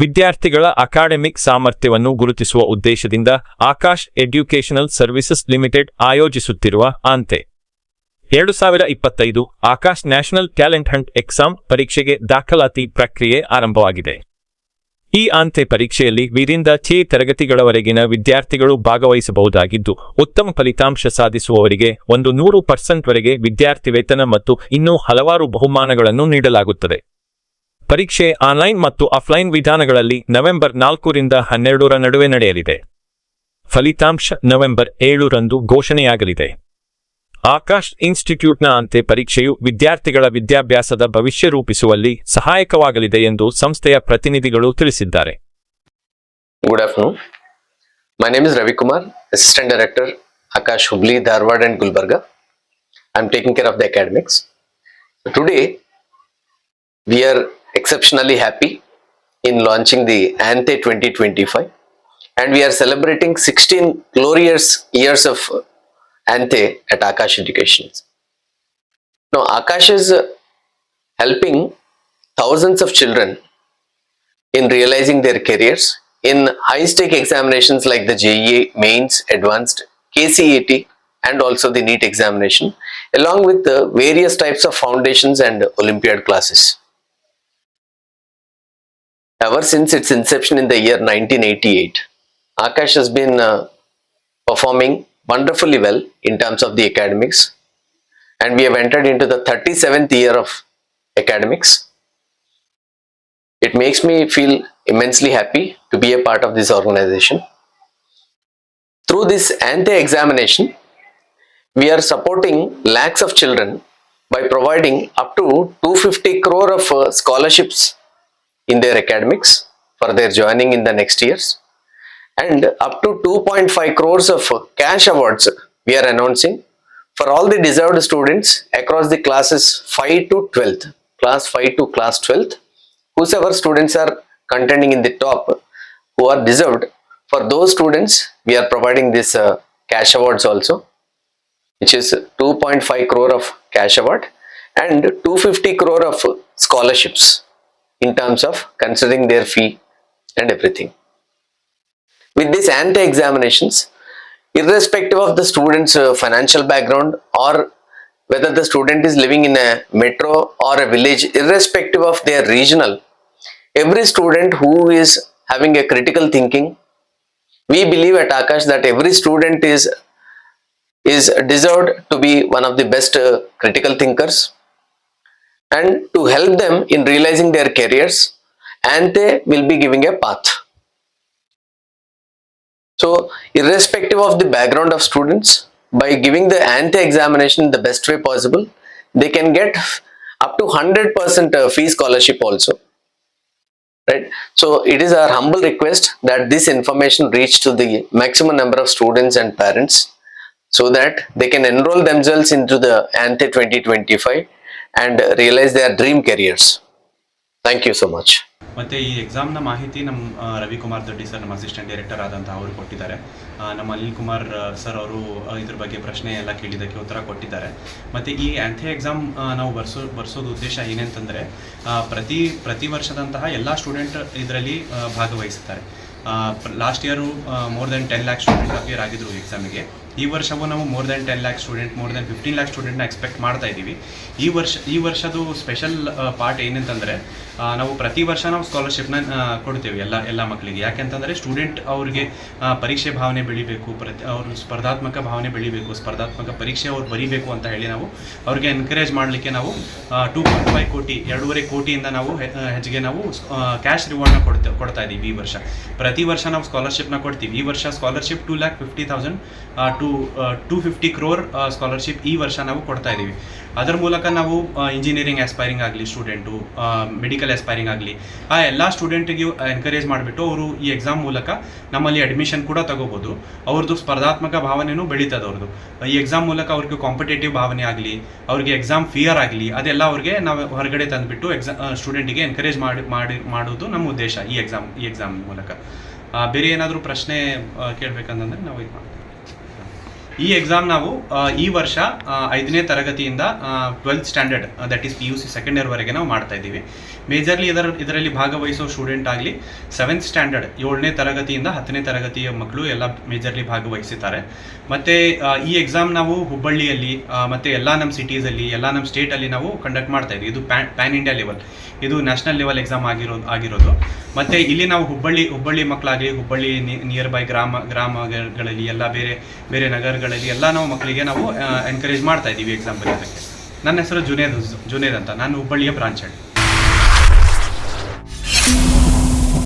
ವಿದ್ಯಾರ್ಥಿಗಳ ಅಕಾಡೆಮಿಕ್ ಸಾಮರ್ಥ್ಯವನ್ನು ಗುರುತಿಸುವ ಉದ್ದೇಶದಿಂದ ಆಕಾಶ್ ಎಡ್ಯುಕೇಷನಲ್ ಸರ್ವಿಸಸ್ ಲಿಮಿಟೆಡ್ ಆಯೋಜಿಸುತ್ತಿರುವ ಆಂತೆ ಎರಡು ಸಾವಿರ ಇಪ್ಪತ್ತೈದು Aakash national talent hunt exam ಪರೀಕ್ಷೆಗೆ ದಾಖಲಾತಿ ಪ್ರಕ್ರಿಯೆ ಆರಂಭವಾಗಿದೆ. ಈ ಆಂತೆ ಪರೀಕ್ಷೆಯಲ್ಲಿ ವಿರಿಂದ ಛೇ ತರಗತಿಗಳವರೆಗಿನ ವಿದ್ಯಾರ್ಥಿಗಳು ಭಾಗವಹಿಸಬಹುದಾಗಿದ್ದು, ಉತ್ತಮ ಫಲಿತಾಂಶ ಸಾಧಿಸುವವರಿಗೆ ಒಂದು ನೂರು ಪರ್ಸೆಂಟ್ವರೆಗೆ ವಿದ್ಯಾರ್ಥಿ ವೇತನ ಮತ್ತು ಇನ್ನೂ ಹಲವಾರು ಬಹುಮಾನಗಳನ್ನು ನೀಡಲಾಗುತ್ತದೆ. ಪರೀಕ್ಷೆ ಆನ್ಲೈನ್ ಮತ್ತು ಆಫ್ಲೈನ್ ವಿಧಾನಗಳಲ್ಲಿ ನವೆಂಬರ್ ನಾಲ್ಕರಿಂದ ಹನ್ನೆರಡರ ನಡುವೆ ನಡೆಯಲಿದೆ. ಫಲಿತಾಂಶ ನವೆಂಬರ್ ಏಳರಂದು ಘೋಷಣೆಯಾಗಲಿದೆ. ಆಕಾಶ್ ಇನ್ಸ್ಟಿಟ್ಯೂಟ್ನ ಅಂತೆ ಪರೀಕ್ಷೆಯು ವಿದ್ಯಾರ್ಥಿಗಳ ವಿದ್ಯಾಭ್ಯಾಸದ ಭವಿಷ್ಯ ರೂಪಿಸುವಲ್ಲಿ ಸಹಾಯಕವಾಗಲಿದೆ ಎಂದು ಸಂಸ್ಥೆಯ ಪ್ರತಿನಿಧಿಗಳು ತಿಳಿಸಿದ್ದಾರೆ. Good afternoon my name is Ravikumar assistant director Aakash Akash Hubli, and Gulbarga I am taking care of the academics today we are exceptionally happy in launching the ANTE 2025 and we are celebrating 16 glorious years of ANTE at Akash Education. Now, Akash is uh, helping thousands of children in realizing their careers in high stake examinations like the JEE mains advanced KCET and also the NEET examination along with the various types of foundations and olympiad classes ever since its inception in the year 1988 akash has been uh, performing wonderfully well in terms of the academics and we have entered into the 37th year of academics it makes me feel immensely happy to be a part of this organization. Through this ANTE examination, we are supporting lakhs of children by providing up to 250 crore of uh, scholarships in their academics for their joining in the next years. And up to 2.5 crores of cash awards we are announcing for all the deserved students across the classes 5 to 12th class 5 to class 12th whosoever students are contending in the top who are deserved for those students we are providing this uh, cash awards also which is 2.5 crore of cash award and 250 crore of scholarships in terms of considering their fee and everything. With these anti-examinations, irrespective of the student's uh, financial background or whether the student is living in a metro or a village irrespective of their regional every student who is having a critical thinking we believe at akash that every student is is deserved to be one of the best uh, critical thinkers and to help them in realizing their careers and they will be giving a path. So irrespective of the background of students by giving the ante examination the best way possible they can get up to 100% uh, fee scholarship also. Right? So it is our humble request that this information reach to the maximum number of students and parents so that they can enroll themselves into the ante 2025 and realize their dream careers thank you so much ಮತ್ತೆ ಈ ಎಕ್ಸಾಮ್ನ ಮಾಹಿತಿ ನಮ್ಮ Ravikumar Doddi sir ನಮ್ಮ assistant director ಆದಂತಹ ಅವರು ಕೊಟ್ಟಿದ್ದಾರೆ. ನಮ್ಮ ಅನಿಲ್ ಕುಮಾರ್ ಸರ್ ಅವರು ಇದ್ರ ಬಗ್ಗೆ ಪ್ರಶ್ನೆ ಎಲ್ಲ ಕೇಳಿದ್ದಕ್ಕೆ ಉತ್ತರ ಕೊಟ್ಟಿದ್ದಾರೆ. ಮತ್ತೆ ಈ ಆ್ಯಂಥೆ ಎಕ್ಸಾಮ್ ನಾವು ಬರ್ಸೋ, ಬರ್ಸೋದು ಉದ್ದೇಶ ಏನಂತಂದರೆ ಪ್ರತಿ ಪ್ರತಿ ವರ್ಷದಂತಹ ಎಲ್ಲ ಸ್ಟೂಡೆಂಟ್ ಇದರಲ್ಲಿ ಭಾಗವಹಿಸುತ್ತಾರೆ. Last year more than ten lakh student appear ಆಗಿದ್ರು ಎಕ್ಸಾಮಿಗೆ ಈ ವರ್ಷವೂ ನಾವು more than ten lakh student more than fifteen lakh ಸ್ಟೂಡೆಂಟ್ನ expect ಮಾಡ್ತಾ ಇದ್ದೀವಿ. ಈ ವರ್ಷ, ಈ ವರ್ಷದ ಸ್ಪೆಷಲ್ ಪಾರ್ಟ್ ಏನಂತಂದರೆ ನಾವು ಪ್ರತಿ ವರ್ಷ ನಾವು ಸ್ಕಾಲರ್ಶಿಪ್ನ ಕೊಡ್ತೇವೆ ಎಲ್ಲ ಎಲ್ಲ ಮಕ್ಕಳಿಗೆ ಯಾಕೆಂತಂದರೆ ಸ್ಟೂಡೆಂಟ್ ಅವ್ರಿಗೆ ಪರೀಕ್ಷೆ ಭಾವನೆ ಬೆಳಿಬೇಕು, ಪ್ರತಿ, ಅವರು ಸ್ಪರ್ಧಾತ್ಮಕ ಭಾವನೆ ಬೆಳಿಬೇಕು, ಸ್ಪರ್ಧಾತ್ಮಕ ಪರೀಕ್ಷೆ ಅವ್ರು ಬರೀಬೇಕು ಅಂತ ಹೇಳಿ ನಾವು ಅವ್ರಿಗೆ ಎನ್ಕರೇಜ್ ಮಾಡಲಿಕ್ಕೆ ನಾವು ಟೂ ಪಾಯಿಂಟ್ ಫೈವ್ ಕೋಟಿ, ಎರಡೂವರೆ ಕೋಟಿಯಿಂದ ನಾವು ಹೆಚ್ಚಿಗೆ ನಾವು ಕ್ಯಾಶ್ ರಿವಾರ್ಡ್ನ ಕೊಡ್ತೇವೆ ಕೊಡ್ತಾ ಇದ್ದೀವಿ ಈ ವರ್ಷ. ಪ್ರತಿ ವರ್ಷ ನಾವು ಸ್ಕಾಲರ್ಶಿಪ್ನ ಕೊಡ್ತೀವಿ. ಈ ವರ್ಷ scholarship two lakh fifty thousand to two fifty crore scholarship ಈ ವರ್ಷ ನಾವು ಕೊಡ್ತಾ ಇದ್ದೀವಿ ಅದರ ಮೂಲಕ ನಾವು ಇಂಜಿನಿಯರಿಂಗ್ ಆಸ್ಪೈರಿಂಗ್ ಆಗಲಿ ಸ್ಟೂಡೆಂಟು ಮೆಡಿಕಲ್ ಆಸ್ಪೈರಿಂಗ್ ಆಗಲಿ, ಆ ಎಲ್ಲ ಸ್ಟೂಡೆಂಟಿಗೂ ಎನ್ಕರೇಜ್ ಮಾಡಿಬಿಟ್ಟು ಅವರು ಈ ಎಕ್ಸಾಮ್ ಮೂಲಕ ನಮ್ಮಲ್ಲಿ ಅಡ್ಮಿಷನ್ ಕೂಡ ತಗೋಬೋದು. ಅವ್ರದ್ದು ಸ್ಪರ್ಧಾತ್ಮಕ ಭಾವನೆಯೂ ಬೆಳೀತದೆ ಅವ್ರದ್ದು. ಈ ಎಕ್ಸಾಮ್ ಮೂಲಕ ಅವ್ರಿಗೆ ಕಾಂಪಿಟೇಟಿವ್ ಭಾವನೆ ಆಗಲಿ, ಅವ್ರಿಗೆ ಎಕ್ಸಾಮ್ ಫಿಯರ್ ಆಗಲಿ, ಅದೆಲ್ಲ ಅವ್ರಿಗೆ ನಾವು ಹೊರಗಡೆ ತಂದುಬಿಟ್ಟು ಎಕ್ಸಾ ಸ್ಟೂಡೆಂಟಿಗೆ ಎನ್ಕರೇಜ್ ಮಾಡಿ ಮಾಡಿ ಮಾಡೋದು ನಮ್ಮ ಉದ್ದೇಶ ಈ ಎಕ್ಸಾಮ್ ಈ ಎಕ್ಸಾಮ್ ಮೂಲಕ. ಬೇರೆ ಏನಾದರೂ ಪ್ರಶ್ನೆ ಕೇಳಬೇಕಂತಂದ್ರೆ ನಾವು ಇದು ಮಾಡ್ತೀವಿ. ಈ ಎಕ್ಸಾಮ್ ನಾವು ಈ ವರ್ಷ ಐದನೇ ತರಗತಿಯಿಂದ twelfth standard that is P U C second ಇಯರ್ವರೆಗೆ ನಾವು ಮಾಡ್ತಾ ಇದ್ದೀವಿ. ಮೇಜರ್ಲಿ ಇದರ, ಇದರಲ್ಲಿ ಭಾಗವಹಿಸೋ ಸ್ಟೂಡೆಂಟ್ ಆಗಲಿ ಸೆವೆಂತ್ ಸ್ಟ್ಯಾಂಡರ್ಡ್ ಏಳನೇ ತರಗತಿಯಿಂದ ಹತ್ತನೇ ತರಗತಿಯ ಮಕ್ಕಳು ಎಲ್ಲ ಮೇಜರ್ಲಿ ಭಾಗವಹಿಸಿದ್ದಾರೆ. ಮತ್ತು ಈ ಎಕ್ಸಾಮ್ ನಾವು ಹುಬ್ಬಳ್ಳಿಯಲ್ಲಿ ಮತ್ತು ಎಲ್ಲ ನಮ್ಮ ಸಿಟೀಸಲ್ಲಿ ಎಲ್ಲ ನಮ್ಮ ಸ್ಟೇಟಲ್ಲಿ ನಾವು ಕಂಡಕ್ಟ್ ಮಾಡ್ತಾ ಇದ್ದೀವಿ. ಇದು ಪ್ಯಾನ್ ಇಂಡಿಯಾ ಲೆವೆಲ್ ಇದು ನ್ಯಾಷನಲ್ ಲೆವೆಲ್ ಎಕ್ಸಾಮ್ ಆಗಿರೋ, ಆಗಿರೋದು. ಮತ್ತು ಇಲ್ಲಿ ನಾವು ಹುಬ್ಬಳ್ಳಿ ಹುಬ್ಬಳ್ಳಿ ಮಕ್ಕಳಾಗಲಿ ಹುಬ್ಬಳ್ಳಿ ನಿಯರ್ ಬೈ ಗ್ರಾಮ ಗ್ರಾಮಗಳಲ್ಲಿ ಎಲ್ಲ ಬೇರೆ ಬೇರೆ ನಗರಗಳಲ್ಲಿ ಎಲ್ಲ ನಾವು ಮಕ್ಕಳಿಗೆ ನಾವು ಎನ್ಕರೇಜ್ ಮಾಡ್ತಾ ಇದ್ದೀವಿ ಎಕ್ಸಾಮ್ ಬರೆಯೋದಕ್ಕೆ. ನನ್ನ ಹೆಸರು ಜುನೇದ್ ಜುನೇದ್ ಅಂತ. ನಾನು ಹುಬ್ಬಳ್ಳಿಯ ಬ್ರಾಂಚ್ ಹೆಡ್